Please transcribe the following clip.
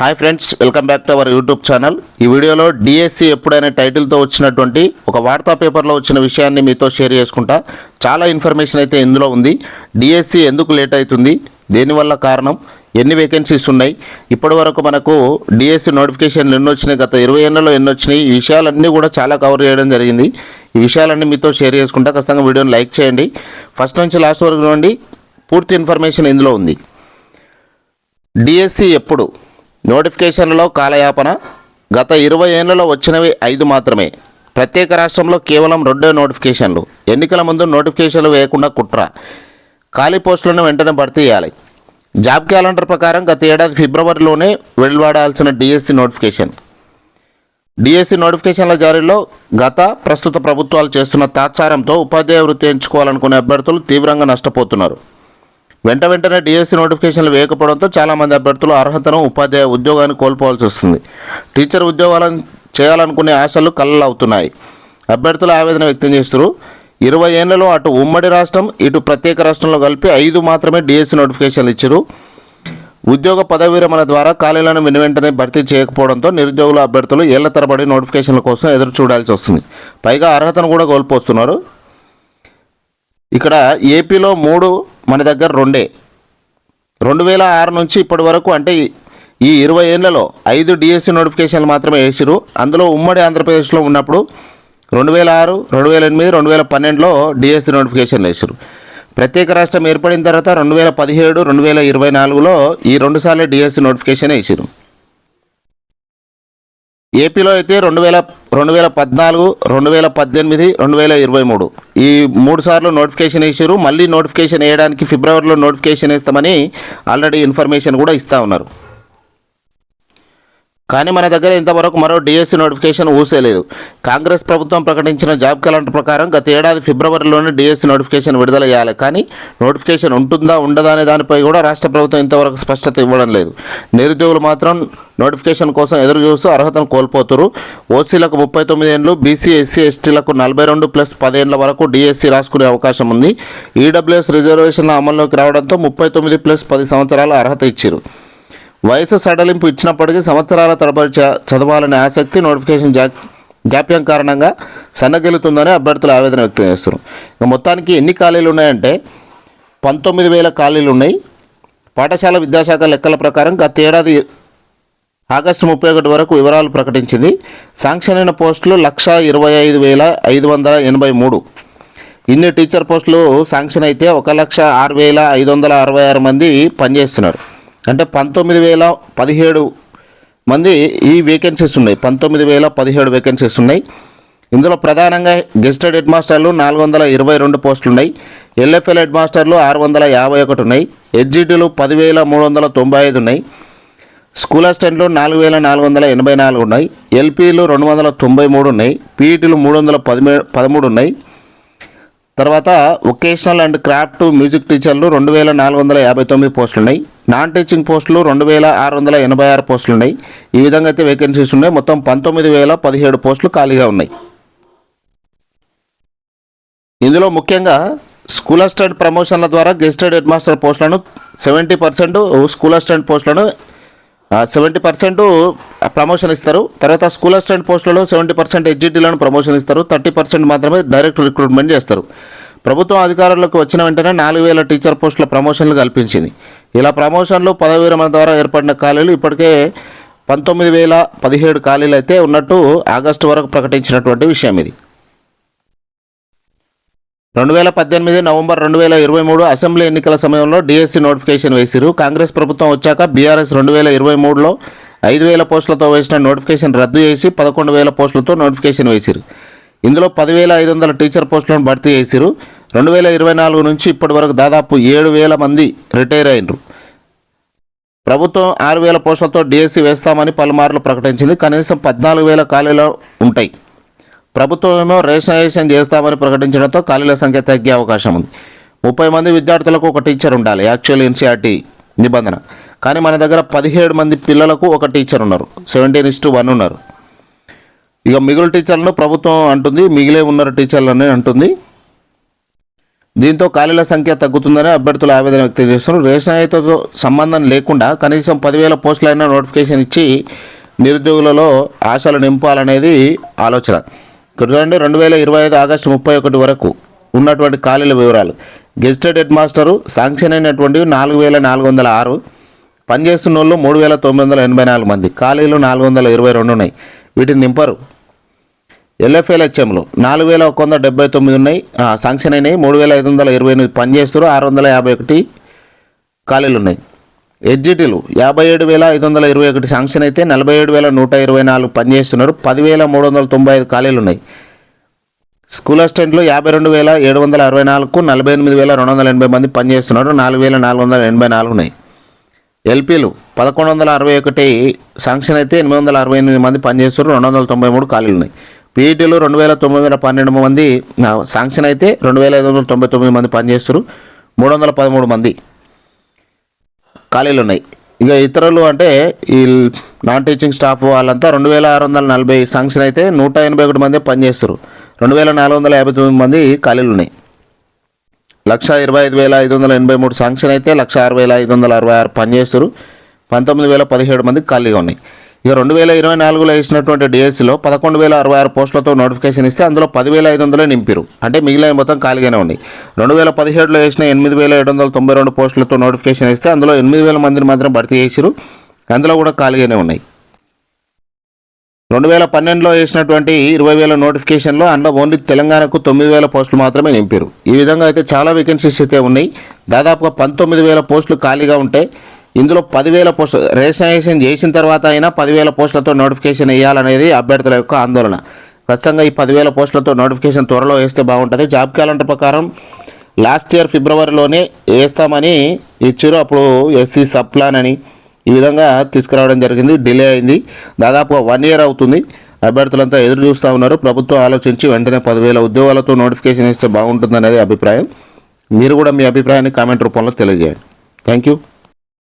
Hi friends welcome back to our YouTube channel ఈ వీడియోలో DSC ఎప్పుడైనా టైటిల్తో వచ్చినటువంటి ఒక వార్తా పేపర్లో వచ్చిన విషయాన్ని మీతో షేర్ చేసుకుంటా. చాలా ఇన్ఫర్మేషన్ అయితే ఇందులో ఉంది. డిఎస్సి ఎందుకు లేట్ అవుతుంది? దేనివల్ల కారణం? ఎన్ని వేకెన్సీస్ ఉన్నాయి? ఇప్పటి వరకు మనకు డిఎస్సి నోటిఫికేషన్లు ఎన్ని వచ్చినాయి? గత ఇరవై ఏళ్ళలో ఎన్ని వచ్చినాయి? ఈ విషయాలన్నీ కూడా చాలా కవర్ చేయడం జరిగింది. ఈ విషయాలన్నీ మీతో షేర్ చేసుకుంటా. ఖచ్చితంగా వీడియోని లైక్ చేయండి. ఫస్ట్ నుంచి లాస్ట్ వరకు చూడండి. పూర్తి ఇన్ఫర్మేషన్ ఇందులో ఉంది. డిఎస్సి ఎప్పుడు? నోటిఫికేషన్లలో కాలయాపన గత ఇరవై ఏళ్ళలో వచ్చినవి ఐదు మాత్రమే. ప్రత్యేక రాష్ట్రంలో కేవలం రెండే నోటిఫికేషన్లు. ఎన్నికల ముందు నోటిఫికేషన్లు వేయకుండా కుట్ర. ఖాళీ పోస్టులను వెంటనే భర్తీ చేయాలి. జాబ్ క్యాలెండర్ ప్రకారం గత ఏడాది ఫిబ్రవరిలోనే వెలువడాల్సిన డిఎస్సి నోటిఫికేషన్. డిఎస్సి నోటిఫికేషన్ల జారీలో గత ప్రస్తుత ప్రభుత్వాలు చేస్తున్న తాత్సారంతో ఉపాధ్యాయ వృత్తి ఎంచుకోవాలనుకునే అభ్యర్థులు తీవ్రంగా నష్టపోతున్నారు. వెంట వెంటనే డిఎస్సి నోటిఫికేషన్లు వేయకపోవడంతో చాలామంది అభ్యర్థులు అర్హతను ఉపాధ్యాయ ఉద్యోగాన్ని కోల్పోవాల్సి వస్తుంది. టీచర్ ఉద్యోగాలను చేయాలనుకునే ఆశలు కళ్ళవుతున్నాయి అభ్యర్థులు ఆవేదన వ్యక్తం చేస్తున్నారు. ఇరవై ఏళ్ళలో అటు ఉమ్మడి రాష్ట్రం ఇటు ప్రత్యేక రాష్ట్రంలో కలిపి ఐదు మాత్రమే డిఎస్సి నోటిఫికేషన్లు ఇచ్చారు. ఉద్యోగ పదవి విరమణ ద్వారా ఖాళీలను వెను వెంటనే భర్తీ చేయకపోవడంతో నిరుద్యోగుల అభ్యర్థులు ఏళ్ళ తరబడి నోటిఫికేషన్ల కోసం ఎదురు చూడాల్సి వస్తుంది. పైగా అర్హతను కూడా కోల్పోతున్నారు. ఇక్కడ ఏపీలో మూడు మన దగ్గర రెండే. రెండు వేల ఆరు నుంచి ఇప్పటి వరకు అంటే ఈ- ఇరవై ఏళ్ళలో ఐదు డిఎస్సి నోటిఫికేషన్లు మాత్రమే వేసిరు అందులో ఉమ్మడి ఆంధ్రప్రదేశ్లో ఉన్నప్పుడు రెండు వేల ఆరు రెండు వేల ఎనిమిది రెండు వేల పన్నెండులో డిఎస్సి నోటిఫికేషన్ వేసారు ప్రత్యేక రాష్ట్రం ఏర్పడిన తర్వాత రెండు వేల పదిహేడు రెండు వేల ఇరవై నాలుగులో ఈ రెండుసార్లు డిఎస్సి నోటిఫికేషన్ వేసారు ఏపీలో అయితే రెండు వేల రెండు వేల పద్నాలుగు రెండు వేల పద్దెనిమిది రెండు వేల ఇరవై మూడు. ఈ మూడు సార్లు నోటిఫికేషన్ వేసారు మళ్ళీ నోటిఫికేషన్ వేయడానికి ఫిబ్రవరిలో నోటిఫికేషన్ ఇస్తామని ఆల్రెడీ ఇన్ఫర్మేషన్ కూడా ఇస్తూ ఉన్నారు. కానీ మన దగ్గర ఇంతవరకు మరో డిఎస్సి నోటిఫికేషన్ ఊసేలేదు కాంగ్రెస్ ప్రభుత్వం ప్రకటించిన జాబ్ క్యాలెండర్ ప్రకారం గత ఏడాది ఫిబ్రవరిలోనే డిఎస్సి నోటిఫికేషన్ విడుదల చేయాలి కానీ నోటిఫికేషన్ ఉంటుందా ఉండదా అనే దానిపై కూడా రాష్ట్ర ప్రభుత్వం ఇంతవరకు స్పష్టత ఇవ్వడం లేదు. నిరుద్యోగులు మాత్రం నోటిఫికేషన్ కోసం ఎదురు చూస్తూ అర్హతను కోల్పోతున్నారు ఓసీలకు ముప్పై తొమ్మిది ఏళ్ళు బీసీ ఎస్సీ ఎస్టీలకు నలభై రెండు ప్లస్ పదేళ్ళ వరకు డిఎస్సీ రాసుకునే అవకాశం ఉంది. ఈడబ్ల్యూఎస్ రిజర్వేషన్ల అమల్లోకి రావడంతో ముప్పై తొమ్మిది ప్లస్ పది సంవత్సరాల అర్హత ఇచ్చారు వయసు సడలింపు ఇచ్చినప్పటికీ సంవత్సరాల తరబడి చదవాలనే ఆసక్తి నోటిఫికేషన్ జా జాప్యం కారణంగా సన్నగిలుతుందని అభ్యర్థులు ఆవేదన వ్యక్తం చేస్తున్నారు. ఇక మొత్తానికి ఎన్ని ఖాళీలు ఉన్నాయంటే పంతొమ్మిది వేల ఖాళీలు ఉన్నాయి. పాఠశాల విద్యాశాఖ లెక్కల ప్రకారం గత ఏడాది ఆగస్టు ముప్పై ఒకటి వరకు వివరాలు ప్రకటించింది. శాంక్షన్ అయిన పోస్టులు లక్ష ఇరవై ఐదు వేల ఐదు వందల ఎనభై మూడు. ఇన్ని టీచర్ పోస్టులు శాంక్షన్ అయితే ఒక లక్ష ఆరు వేల ఐదు వందల అరవై ఆరు మంది పనిచేస్తున్నారు. అంటే పంతొమ్మిది వేల పదిహేడు మంది ఈ వేకెన్సీస్ ఉన్నాయి. పంతొమ్మిది వేల పదిహేడు వేకెన్సీస్ ఉన్నాయి. ఇందులో ప్రధానంగా గెస్టెడ్ హెడ్ మాస్టర్లు నాలుగు వందల ఇరవై రెండు పోస్టులు ఉన్నాయి ఎల్ఎఫ్ఎల్ హెడ్ మాస్టర్లు ఆరు వందల యాభై ఒకటి ఉన్నాయి. హెచ్జిటీలు పదివేల మూడు వందల తొంభై ఐదు ఉన్నాయి. స్కూల్ అసిస్టెంట్లు నాలుగు వేల నాలుగు వందల ఎనభై నాలుగు ఉన్నాయి. ఎల్పీలు రెండు వందల తొంభై మూడు ఉన్నాయి. పీఈటీలు మూడు వందల పదిమే పదమూడు ఉన్నాయి. తర్వాత వొకేషనల్ అండ్ క్రాఫ్ట్ మ్యూజిక్ టీచర్లు రెండు వేల నాలుగు వందల యాభై తొమ్మిది పోస్టులు ఉన్నాయి నాన్ టీచింగ్ పోస్టులు రెండు వేల ఆరు వందల ఎనభై ఆరు పోస్టులు ఉన్నాయి ఈ విధంగా అయితే వేకెన్సీస్ ఉన్నాయి. మొత్తం పంతొమ్మిది వేల పదిహేడు పోస్టులు ఖాళీగా ఉన్నాయి. ఇందులో ముఖ్యంగా స్కూల్ అసిస్టెంట్ ప్రమోషన్ల ద్వారా గెస్టెడ్ హెడ్ మాస్టర్ పోస్టులను సెవెంటీ పర్సెంట్ స్కూల్ అసిస్టెంట్ పోస్టులను సెవెంటీ పర్సెంట్ ప్రమోషన్ ఇస్తారు. తర్వాత స్కూల్ అసిస్టెంట్ పోస్టులలో సెవెంటీ పర్సెంట్ హెచ్జిటీలను ప్రమోషన్ ఇస్తారు. థర్టీ పర్సెంట్ మాత్రమే డైరెక్ట్ రిక్రూట్మెంట్ చేస్తారు. ప్రభుత్వం అధికారంలోకి వచ్చిన వెంటనే నాలుగు వేల టీచర్ పోస్టుల ప్రమోషన్లు కల్పించింది. ఇలా ప్రమోషన్లు పదవి విరమణ ద్వారా ఏర్పడిన ఖాళీలు ఇప్పటికే పంతొమ్మిది వేల పదిహేడు ఖాళీలు అయితే ఉన్నట్టు ఆగస్టు వరకు ప్రకటించినటువంటి విషయం ఇది. రెండు వేల పద్దెనిమిది నవంబర్ రెండు వేల ఇరవై మూడు అసెంబ్లీ ఎన్నికల సమయంలో డిఎస్సి నోటిఫికేషన్ వేసిరు. కాంగ్రెస్ ప్రభుత్వం వచ్చాక బీఆర్ఎస్ రెండు వేల ఇరవై మూడులో ఐదు వేల పోస్టులతో వేసిన నోటిఫికేషన్ రద్దు చేసి పదకొండు వేల పోస్టులతో నోటిఫికేషన్ వేసిరు. ఇందులో పదివేల ఐదు వందల టీచర్ పోస్టులను భర్తీ చేసిరు. రెండు వేల ఇరవై నాలుగు నుంచి ఇప్పటి వరకు దాదాపు ఏడు వేల మంది రిటైర్ అయినరు. ప్రభుత్వం ఆరు వేల పోస్టులతో డిఎస్సి వేస్తామని పలుమార్లు ప్రకటించింది. కనీసం పద్నాలుగు వేల ఖాళీలు ఉంటాయి. ప్రభుత్వం ఏమో రేషనలైజేషన్ చేస్తామని ప్రకటించడంతో ఖాళీల సంఖ్య తగ్గే అవకాశం ఉంది. ముప్పై మంది విద్యార్థులకు ఒక టీచర్ ఉండాలి యాక్చువల్ ఎన్సీఆర్టీ నిబంధన. కానీ మన దగ్గర పదిహేడు మంది పిల్లలకు ఒక టీచర్ ఉన్నారు సెవెంటీన్ ఇస్ టు వన్ ఉన్నారు. ఇక మిగులు టీచర్లను ప్రభుత్వం అంటుంది మిగిలే ఉన్నారు టీచర్లని అంటుంది. దీంతో ఖాళీల సంఖ్య తగ్గుతుందని అభ్యర్థులు ఆవేదన వ్యక్తం చేస్తున్నారు. రేషన్ ఐతతో సంబంధం లేకుండా కనీసం పదివేల పోస్టులైనా నోటిఫికేషన్ ఇచ్చి నిరుద్యోగులలో ఆశలు నింపాలనేది ఆలోచన. ఇక్కడ చూడండి రెండు వేల ఇరవై ఐదు ఆగస్టు ముప్పై ఒకటి వరకు ఉన్నటువంటి ఖాళీల వివరాలు. గెజిటెడ్ హెడ్ మాస్టరు శాంక్షన్ అయినటువంటి నాలుగు వేల నాలుగు వందల ఆరు పనిచేస్తున్న వాళ్ళు మూడు వేల తొమ్మిది వందల ఎనభై నాలుగు మంది. ఖాళీలు నాలుగు వందల ఇరవై రెండు ఉన్నాయి. వీటిని నింపరు. ఎల్ఎఫ్ఎల్హెచ్ఎంలు నాలుగు వేల ఒక వంద డెబ్బై తొమ్మిది ఉన్నాయి. శాంక్షన్ అయినాయి. మూడు వేల ఐదు వందల ఇరవై ఎనిమిది పనిచేస్తారు ఆరు వందల యాభై ఒకటి ఖాళీలు ఉన్నాయి. హెచ్జిటీలు యాభై ఏడు వేల ఐదు వందల ఇరవై ఒకటి శాంక్షన్ అయితే నలభై ఏడు వేల నూట ఇరవై నాలుగు పనిచేస్తున్నారు పదివేల మూడు వందల తొంభై ఐదు ఖాళీలు ఉన్నాయి. స్కూల్ అసిస్టెంట్లు యాభై రెండు వేల ఏడు వందల అరవై నాలుగు నలభై ఎనిమిది వేల రెండు వందల ఎనభై మంది పనిచేస్తున్నారు నాలుగు వేల నాలుగు వందల ఎనభై నాలుగు ఉన్నాయి. ఎల్పీలు పదకొండు వందల అరవై ఒకటి శాంక్షన్ అయితే ఎనిమిది వందల అరవై ఎనిమిది మంది పనిచేస్తున్నారు రెండు వందల తొంభై మూడు ఖాళీలు ఉన్నాయి. పీఈటీలు రెండు వేల తొమ్మిది వేల పన్నెండు మంది శాంక్షన్ అయితే రెండు వేల ఐదు వందల తొంభై తొమ్మిది మంది పనిచేస్తున్నారు మూడు వందల పదమూడు మంది ఖాళీలు ఉన్నాయి. ఇక ఇతరులు అంటే ఈ నాన్ టీచింగ్ స్టాఫ్ వాళ్ళంతా రెండు వేల ఆరు వందల నలభై సాంక్షన్ అయితే నూట ఎనభై ఒకటి మంది పనిచేస్తారు. రెండు వేల నాలుగు వందల యాభై తొమ్మిది మంది ఖాళీలు ఉన్నాయి. లక్ష ఇరవై ఐదు వేల ఐదు వందల ఎనభై మూడు సాంక్షన్ అయితే లక్ష ఆరు వేల ఐదు వందల అరవై ఆరు పనిచేస్తారు. పంతొమ్మిది వేల పదిహేడు మంది ఖాళీగా ఉన్నాయి. ఇక రెండు వేల ఇరవై నాలుగులో వేసినటువంటి డిఎస్సిలో పదకొండు వేల అరవై ఆరు పోస్టులతో నోటిఫికేషన్ ఇస్తే అందులో పదివేల ఐదు వందలే నింపారు. అంటే మిగిలిన మొత్తం ఖాళీగానే ఉన్నాయి. రెండు వేల పదిహేడులో వేసిన ఎనిమిది వేల ఏడు వందల తొంభై రెండు పోస్టులతో నోటిఫికేషన్ ఇస్తే అందులో ఎనిమిది వేల మందిని మాత్రం భర్తీ చేసిరు. అందులో కూడా ఖాళీగానే ఉన్నాయి. రెండు వేల పన్నెండులో వేసినటువంటి ఇరవై వేల నోటిఫికేషన్లో అందులో ఓన్లీ తెలంగాణకు తొమ్మిది వేల పోస్టులు మాత్రమే నింపారు. ఈ విధంగా అయితే చాలా వేకెన్సీస్ అయితే ఉన్నాయి. దాదాపుగా పంతొమ్మిది వేల పోస్టులు ఖాళీగా ఉంటే ఇందులో పదివేల పోస్టు రిజిస్ట్రేషన్ చేసిన తర్వాత అయినా పదివేల పోస్టులతో నోటిఫికేషన్ వేయాలనేది అభ్యర్థుల యొక్క ఆందోళన. ఖచ్చితంగా ఈ పదివేల పోస్టులతో నోటిఫికేషన్ త్వరలో వేస్తే బాగుంటుంది. జాబ్ క్యాలెండర్ ప్రకారం లాస్ట్ ఇయర్ ఫిబ్రవరిలోనే వేస్తామని ఇచ్చారు. అప్పుడు ఎస్సీ సప్లాన్ అని ఈ విధంగా తీసుకురావడం జరిగింది. డిలే అయింది. దాదాపు వన్ ఇయర్ అవుతుంది. అభ్యర్థులంతా ఎదురు చూస్తూ ఉన్నారు. ప్రభుత్వం ఆలోచించి వెంటనే పదివేల ఉద్యోగాలతో నోటిఫికేషన్ ఇస్తే బాగుంటుందనేది అభిప్రాయం. మీరు కూడా మీ అభిప్రాయాన్ని కామెంట్ రూపంలో తెలియజేయండి. Thank you.